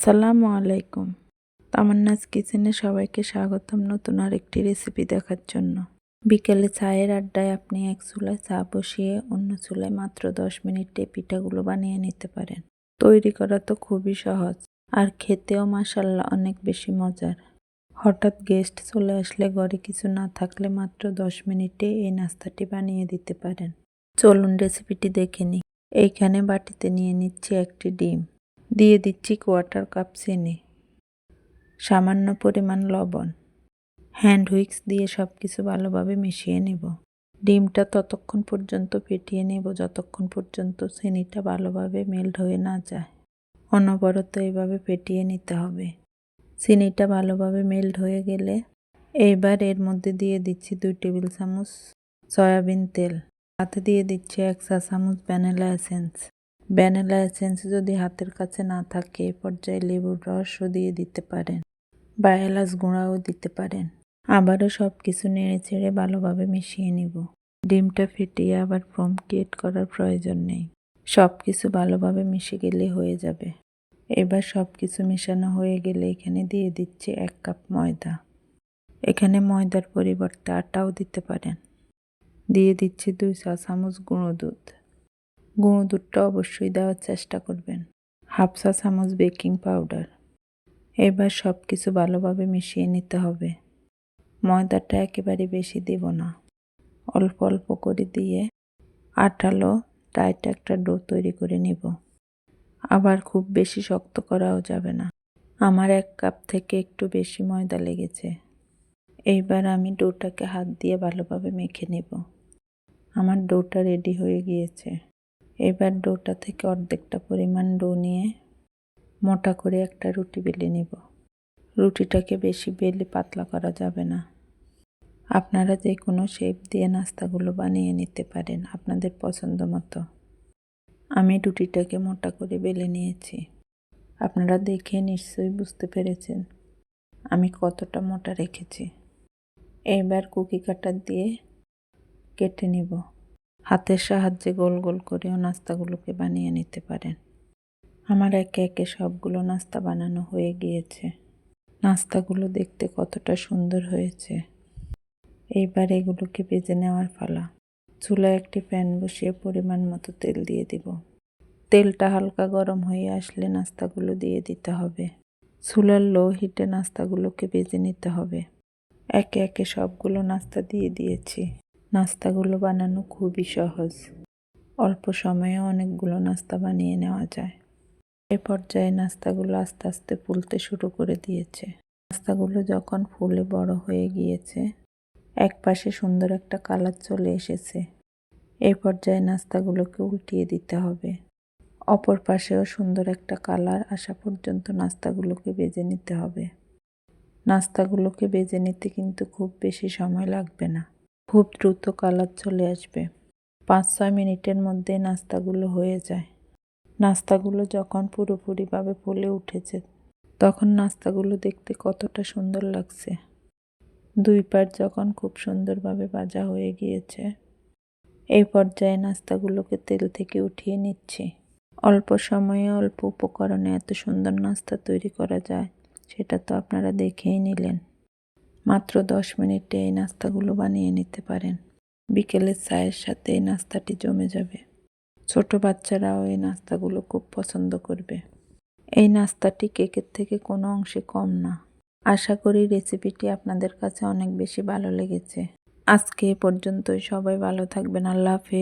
আসসালামু আলাইকুম। তামান্নাস কিচেনে সবাইকে স্বাগতম নতুন আরেকটি রেসিপি দেখার জন্য। বিকেলে চায়ের আড্ডায় আপনি এক চুলায় চা বসিয়ে অন্য চুলায় মাত্র দশ মিনিটে পিঠাগুলো বানিয়ে নিতে পারেন। তৈরি করা তো খুবই সহজ, আর খেতেও মাসাল্লাহ অনেক বেশি মজার। হঠাৎ গেস্ট চলে আসলে ঘরে কিছু না থাকলে মাত্র দশ মিনিটে এই নাস্তাটি বানিয়ে দিতে পারেন। চলুন রেসিপিটি দেখে নিই। এইখানে বাটিতে নিয়ে নিচ্ছি একটি ডিম। দিয়ে দিচ্ছি কোয়ার্টার কাপ চিনি। সামান্য পরিমাণ লবণ। হ্যান্ড হুইক্স দিয়ে সব কিছু ভালোভাবে মিশিয়ে নেব। ডিমটা ততক্ষণ পর্যন্ত ফেটিয়ে নেব যতক্ষণ পর্যন্ত চিনিটা ভালোভাবে মেল্ট হয়ে না যায়। অনবরত এইভাবে ফেটিয়ে নিতে হবে। চিনিটা ভালোভাবে মেল্ট হয়ে গেলে এইবার এর মধ্যে দিয়ে দিচ্ছি দুই টেবিল চামচ সয়াবিন তেল। সাথে দিয়ে দিচ্ছি এক চা চামচ ভ্যানিলা এসেন্স ভ্যানিলা এসেন্স যদি হাতের কাছে না থাকে, এ পর্যায়ে লেবুর রসও দিয়ে দিতে পারেন বা এলাচ গুঁড়াও দিতে পারেন। আবারও সব কিছু নেড়ে চেড়ে ভালোভাবে মিশিয়ে নিব। ডিমটা ফেটিয়ে আবার ফোম ক্রিয়েট করার প্রয়োজন নেই। সব কিছু ভালোভাবে মিশে গেলে হয়ে যাবে। এবার সব কিছু মেশানো হয়ে গেলে এখানে দিয়ে দিচ্ছি এক কাপ ময়দা। এখানে ময়দার পরিবর্তে আটাও দিতে পারেন। দিয়ে দিচ্ছি দুই চা চামচ গুঁড়ো দুধ। গুঁড়ো দুধটা অবশ্যই দেওয়ার চেষ্টা করবেন। হাফ চা চামচ বেকিং পাউডার। এবার সব কিছু ভালোভাবে মিশিয়ে নিতে হবে। ময়দাটা একেবারে বেশি দেব না। অল্প অল্প করে দিয়ে আটালো টাইট একটা ডো তৈরি করে নিব। আবার খুব বেশি শক্ত করাও যাবে না। আমার এক কাপ থেকে একটু বেশি ময়দা লেগেছে। এইবার আমি ডোটাকে হাত দিয়ে ভালোভাবে মেখে নেব। আমার ডোটা রেডি হয়ে গিয়েছে। এবার ডোটা থেকে অর্ধেকটা পরিমাণ ডো নিয়ে মোটা করে একটা রুটি বেলে নিব। রুটিটাকে বেশি বেলে পাতলা করা যাবে না। আপনারা যে কোনো শেপ দিয়ে নাস্তাগুলো বানিয়ে নিতে পারেন আপনাদের পছন্দ মতো। আমি রুটিটাকে মোটা করে বেলে নিয়েছি। আপনারা দেখে নিশ্চয়ই বুঝতে পেরেছেন আমি কতটা মোটা রেখেছি। এইবার কুকি কাটার দিয়ে কেটে নিব। হাতের সাহায্যে গোল গোল করেও নাস্তাগুলোকে বানিয়ে নিতে পারেন। আমার একে একে সবগুলো নাস্তা বানানো হয়ে গিয়েছে। নাস্তাগুলো দেখতে কতটা সুন্দর হয়েছে। এইবার এগুলোকে বেজে নেওয়ার ফালা চুলায় একটি প্যান বসিয়ে পরিমাণ মতো তেল দিয়ে দিব। তেলটা হালকা গরম হয়ে আসলে নাস্তাগুলো দিয়ে দিতে হবে। চুলার লো হিটে নাস্তাগুলোকে বেজে নিতে হবে। একে একে সবগুলো নাস্তা দিয়ে দিয়েছি। নাস্তাগুলো বানানো খুবই সহজ। অল্প সময়ে অনেকগুলো নাস্তা বানিয়ে নেওয়া যায়। এ পর্যায়ে নাস্তাগুলো আস্তে আস্তে ফুলতে শুরু করে দিয়েছে। নাস্তাগুলো যখন ফুলে বড় হয়ে গিয়েছে, এক পাশে সুন্দর একটা কালার চলে এসেছে। এই পর্যায়ে নাস্তাগুলোকে উল্টিয়ে দিতে হবে। অপর পাশেও সুন্দর একটা কালার আসা পর্যন্ত নাস্তাগুলোকে বেজে নিতে হবে। নাস্তাগুলোকে বেজে নিতে কিন্তু খুব বেশি সময় লাগবে না। খুব দ্রুত কালার চলে আসবে। পাঁচ ছয় মিনিটের মধ্যে নাস্তাগুলো হয়ে যায়। নাস্তাগুলো যখন পুরোপুরিভাবে ফুলে উঠেছে, তখন নাস্তাগুলো দেখতে কতটা সুন্দর লাগছে। দুই পাট যখন খুব সুন্দরভাবে ভাজা হয়ে গিয়েছে, এই পর্যায়ে নাস্তাগুলোকে তেল থেকে উঠিয়ে নিচ্ছি। অল্প সময়ে অল্প উপকরণে এত সুন্দর নাস্তা তৈরি করা যায়, সেটা তো আপনারা দেখেই নিলেন। মাত্র দশ মিনিটে এই নাস্তাগুলো বানিয়ে নিতে পারেন। বিকেলের চায়ের সাথে এই নাস্তাটি জমে যাবে। ছোট বাচ্চারাও এই নাস্তাগুলো খুব পছন্দ করবে। এই নাস্তাটি কেকের থেকে কোনো অংশে কম না। আশা করি রেসিপিটি আপনাদের কাছে অনেক বেশি ভালো লেগেছে। আজকে এ পর্যন্তই। সবাই ভালো থাকবেন। আল্লাহ হাফেজ।